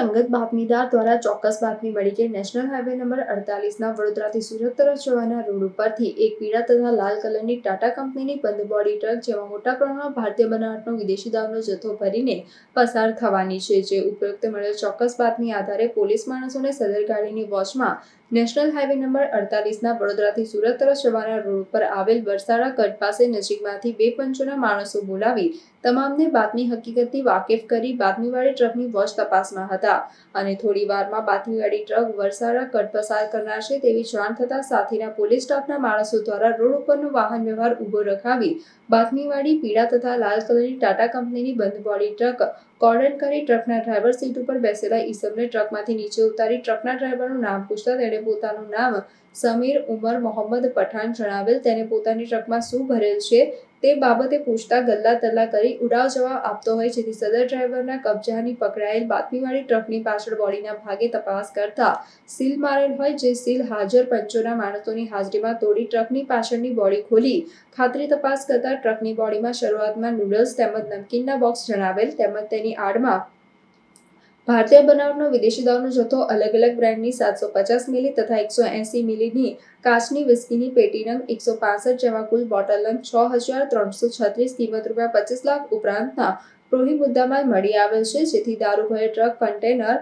અંગત બાતમીદાર દ્વારા ચોક્કસ બાતમી મળી કે નેશનલ હાઈવે નંબર અડતાલીસના વડોદરાથી સુરત તરફ જવાના રોડ ઉપરથી એક પીળા તથા લાલ કલરની ટાટા કંપનીની બંધ બોડી ટ્રક જેમાં મોટા પ્રમાણમાં ભારતીય બનાવટનો વિદેશી દાવનો જથ્થો ભરીને પસાર થવાની છે, જે ઉપરોક્ત મળેલ ચોક્કસ બાતમી આધારે પોલીસ માણસોને સદર ગાડીની વોચમાં નેશનલ હાઈવે નંબર અડતાલીસના વડોદરાથી સુરત તરફ જવાના રોડ પર આવેલ વરસાડા કટ પાસે નજીકમાંથી બે પંચોના માણસો બોલાવી તમામને બાતમી હકીકતથી વાકેફ કરી બાતમીવાળી ટ્રકની વોચ તપાસમાં હતા. અને થોડી વારમાં બાતમીવાળી ટ્રક વરસાડા કટ પસાર કરનાર છે તેવી જાણ થતાં સાથેના પોલીસ સ્ટાફના માણસો દ્વારા રોડ ઉપરનો વાહન વ્યવહાર ઊભો રખાવી બાતમીવાળી પીળા તથા લાલ કલરની ટાટા કંપનીની બંધ બોડી ટ્રક કોર્ડન કરી ટ્રકના ડ્રાઈવર સીટ ઉપર બેસેલા ઈસમને ટ્રકમાંથી નીચે ઉતારી ટ્રકના ડ્રાઈવરનું નામ પૂછતા તેણે પોતાનું નામ સમીર ઉમર મોહમ્મદ પઠાણ જણાવેલ. તેને પોતાની ટ્રકમાં શું ભરેલ છે? તે બાબતે પૂછતા ગલ્લા તલ્લા કરી ઉડાવ જવાબ આપતો હોય, જેથી સદર ડ્રાઈવરના કબજાની પકડાયેલ બાતમીવાળી ટ્રકની પાછળ બોડીના ભાગે તપાસ કરતા સીલ મારેલ હોય, જે સીલ હાજર પંચોના માણસોની હાજરીમાં તોડી ટ્રકની પાછળની બોડી ખોલી. ખાતરી તપાસ કરતા ટ્રકની બોડીમાં શરૂઆતમાં નૂડલ્સ તેમજ નમકીનના બોક્સ જણાવેલ તેમજ તેની આડમાં ભારતીય બનાવટનો વિદેશી દારૂનો જથ્થો અલગ અલગ બ્રાન્ડની સાતસો પચાસ મિલી તથા એકસો એંસી મિલીની કાચની વિસ્કીની પેટી નંગ એકસો પાસઠ જેવા કુલ બોટલ નંગ છ હજાર ત્રણસો છત્રીસ કિંમત રૂપિયા પચીસ લાખ ઉપરાંતના પ્રોહી મુદ્દામાં મળી આવેલ છે, જેથી દારૂભરે ટ્રક, કન્ટેનર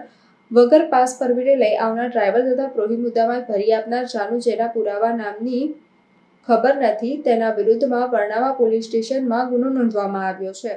વગર પાસ પરમિટે લઈ આવનાર ડ્રાઈવર તથા પ્રોહી મુદ્દામાં ભરી આપનાર જાનુ જેના પુરાવા નામની ખબર નથી, તેના વિરુદ્ધમાં વર્ણાવા પોલીસ સ્ટેશનમાં ગુનો નોંધવામાં આવ્યો છે.